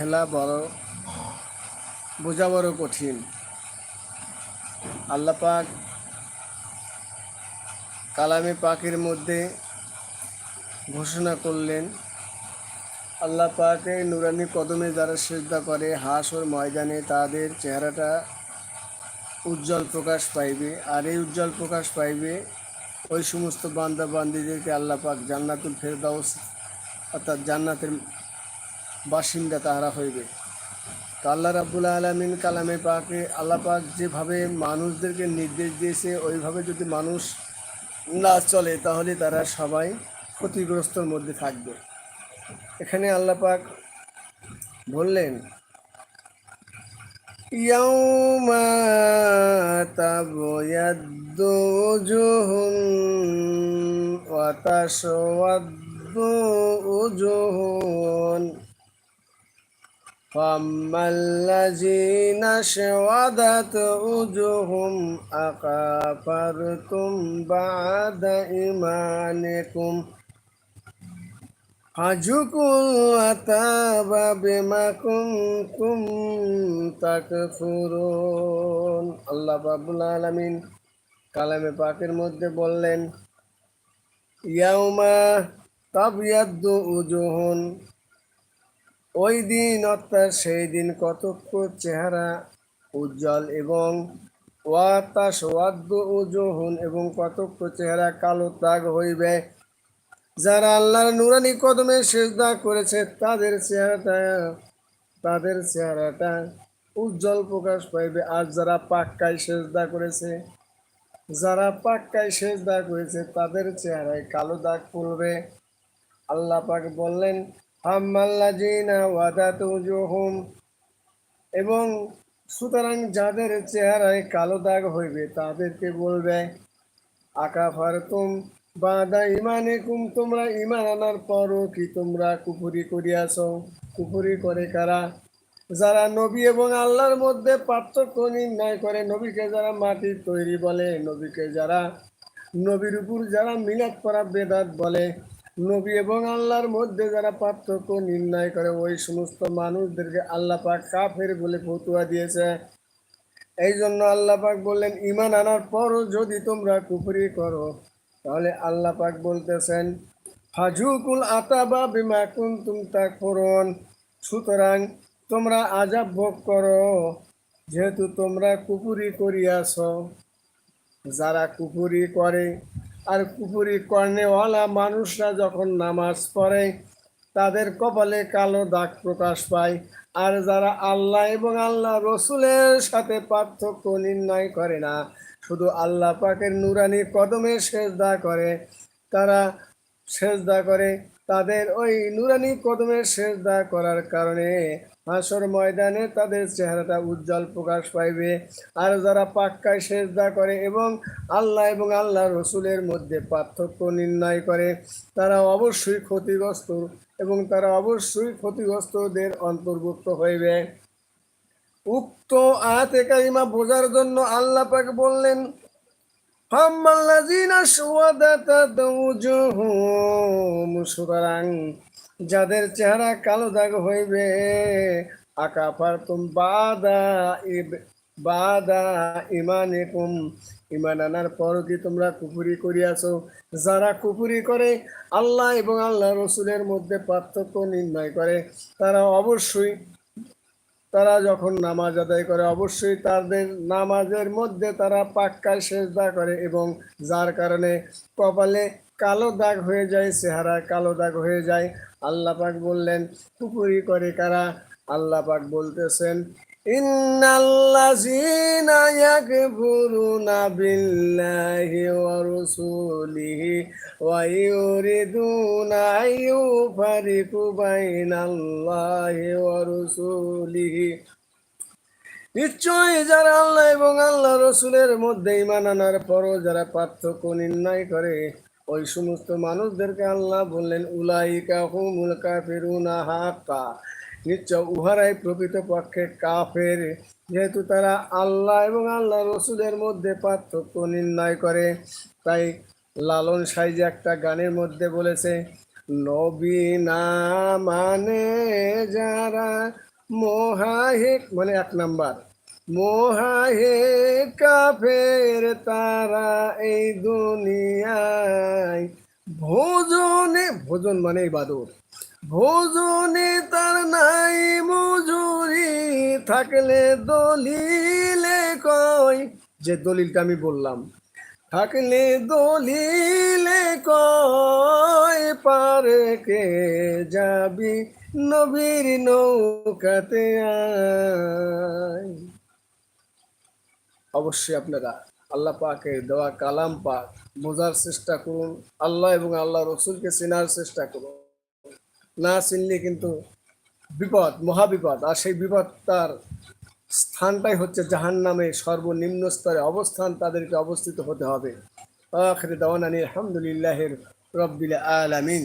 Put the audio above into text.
খেলা বড়, বোঝা বড় কঠিন। আল্লাপাক কালামে পাকের মধ্যে ঘোষণা করলেন, আল্লাহ পাকে নুরানি কদমে যারা শ্রদ্ধা করে হাঁস ওর ময়দানে তাদের চেহারাটা উজ্জ্বল প্রকাশ পাইবে। আর এই উজ্জ্বল প্রকাশ পাইবে ওই সমস্ত বান্দা বান্দিদেরকে আল্লাহ পাক জান্নাতুল ফেরদাউস অর্থাৎ জান্নাতের বাসিন্দা তাহারা হইবে তো আল্লাহ রাব্বুল আলমিন কালামে পাকে আল্লাহ পাক যেভাবে মানুষদেরকে নির্দেশ দিয়েছে ওইভাবে যদি মানুষ না চলে তাহলে তারা সবাই ক্ষতিগ্রস্তর মধ্যে থাকবে এখানে আল্লাহ পাক বললেন يوم تبيض وجوه وتسود وجوه فأما الذين شودت وجوههم أكفرتم بعد إيمانكم فذوقوا العذاب بما كنتم تكفرون আল্লাহ রাব্বুল আলামিন কালামে পাকের মধ্যে বললেন ইয়াউমা তাবিয়াদ্দু উজুহুন ওই দিন অর্থাৎ সেই দিন কতক্ষ চেহারা উজ্জ্বল এবং ওয়াতাস ওয়াদ্দু উজুহুন এবং কতক্ষ চেহারা কালো দাগ হইবে। যারা আল্লাহর নুরানি কদমে সেজদা করেছে, তাদের চেহারাটা তাদের চেহারাটা উজ্জ্বল প্রকাশ পাইবে। আর যারা পাক্কায় সেজদা করেছে, যারা পাক্কায় সেজদা করেছে, তাদের চেহারায় কালো দাগ পড়বে আল্লাহ পাক বললেন এবং সুতরাং যাদের চেহারায় কালো দাগ হইবে, তাদেরকে বলবে আকাফার তুম বাদা ইমানে কুম তোমরা ইমান আনার পরও কি তোমরা কুফুরি করিয়াছ? কুফুরি করে কারা? যারা নবী এবং আল্লাহর মধ্যে পার্থক্য নির্ণয় করে, নবীকে যারা মাটির তৈরি বলে, নবীকে যারা, নবীর উপর যারা মিলাদ করা বেদাত বলে নবী এবং আল্লাহর মধ্যে যারা পার্থক্য নির্ণয় করে, ওই সমস্ত মানুষদেরকে আল্লাহ পাক কাফের বলে ফতুয়া দিয়েছে। এই জন্য আল্লাহ পাক বললেন ইমান আনার পরও যদি তোমরা কুফরি করো, তাহলে আল্লাহ পাক বলতেছেন ফাজুকুল আতাবা বিমা কুনতুম তাকফুরুন সুতরাং তোমরা আজাব ভোগ করো, যেহেতু তোমরা কুপুরি করিয়াছ। যারা কুপুরি করে আর কুপুরি কর্নেওয়ালা মানুষরা যখন নামাজ পড়ে, তাদের কপালে কালো দাগ প্রকাশ পায়। আর যারা আল্লাহ এবং আল্লাহ রসুলের সাথে পার্থক্য নির্ণয় করে না, শুধু আল্লাহ পাকের নুরানি কদমে সেজদা করে, তারা সেজদা করে তাদের ওই নুরানি কদমে সেজদা করার কারণে হাসর ময়দানে তাদের চেহারাটা উজ্জ্বল প্রকাশ পাইবে। আর যারা পাক্কায় সেজদা করে এবং আল্লাহ এবং আল্লাহ রসুলের মধ্যে পার্থক্য নির্ণয় করে, তারা অবশ্যই ক্ষতিগ্রস্ত এবং তারা অবশ্যই ক্ষতিগ্রস্তদের অন্তর্ভুক্ত হইবে। উক্ত আয়াতে কারিমা বোঝার জন্য আল্লাহ পাক বললেন ফাম্মাল্লাযীনা সুওয়াদাতাত উজুহুম সুতরাং যাদের চেহারা কালো দাগ হইবে আকাফার তুম বাদা বাদা ইমানিকুম, ইমান আনার পর কি তোমরা কুপুরি করিয়াছ? যারা কুপুরি করে, আল্লাহ এবং আল্লাহ রসুলের মধ্যে পার্থক্য নির্ণয় করে, তারা অবশ্যই তারা যখন নামাজ আদায় করে, অবশ্যই তাদের নামাজের মধ্যে তারা পাক্কায় দা করে এবং যার কারণে কপালে কালো দাগ হয়ে যায়, চেহারা কালো দাগ হয়ে যায়। আল্লাপাক বললেন, পুকুরি করে কারা? আল্লাপাক বলতেছেন ইন্নাল্লাযীনা ইয়াকফুরুনা বিল্লাহি ওয়া রাসূলিহি ওয়া ইউরিদুনা আইয়ুফারিকু বাইনাল্লাহি ওয়া রাসূলিহি। নিশ্চয়ই যারা আল্লাহ এবং আল্লাহ রসুলের মধ্যে ইমান আনার পরও যারা পার্থক্য নির্ণয় করে, ওই সমস্ত মানুষদেরকে আল্লাহ বললেন, উলাইকা হুমুল কাফিরুনা হাক্কা নিশ্চয় উহারাই প্রকৃতপক্ষে কাফের। যেহেতু তারা আল্লাহ এবং আল্লাহ রসুলের মধ্যে পার্থক্য নির্ণয় করে, তাই লালন সাইজে একটা গানের মধ্যে বলেছে, নবী না মানে যারা মোহাহে মানে এক নাম্বার মোহাহে কাফের তারা এই দুনিয়ায় ভোজনে ভোজন মানে ইবাদত ভোজনে তার নাই মজুরি থাকলে দলিলে কয় যে দলিলটা আমি বললাম, থাকলে দলিলে কয় পারে কে যাবি নবীর নৌকাতে অবশ্যই আপনারা আল্লাহ পাকের দেওয়া কালাম পাক বোঝার চেষ্টা করুন, আল্লাহ এবং আল্লাহ রসুলকে চেনার চেষ্টা করুন। না চিনলে কিন্তু বিপদ, মহাবিপদ। আর সেই বিপদ তার স্থানটাই হচ্ছে জাহান নামে সর্বনিম্ন স্তরে অবস্থান তাদেরকে অবস্থিত হতে হবে। আখরে দাওয়ানানি আলহামদুলিল্লাহের রব্বিল আলামিন।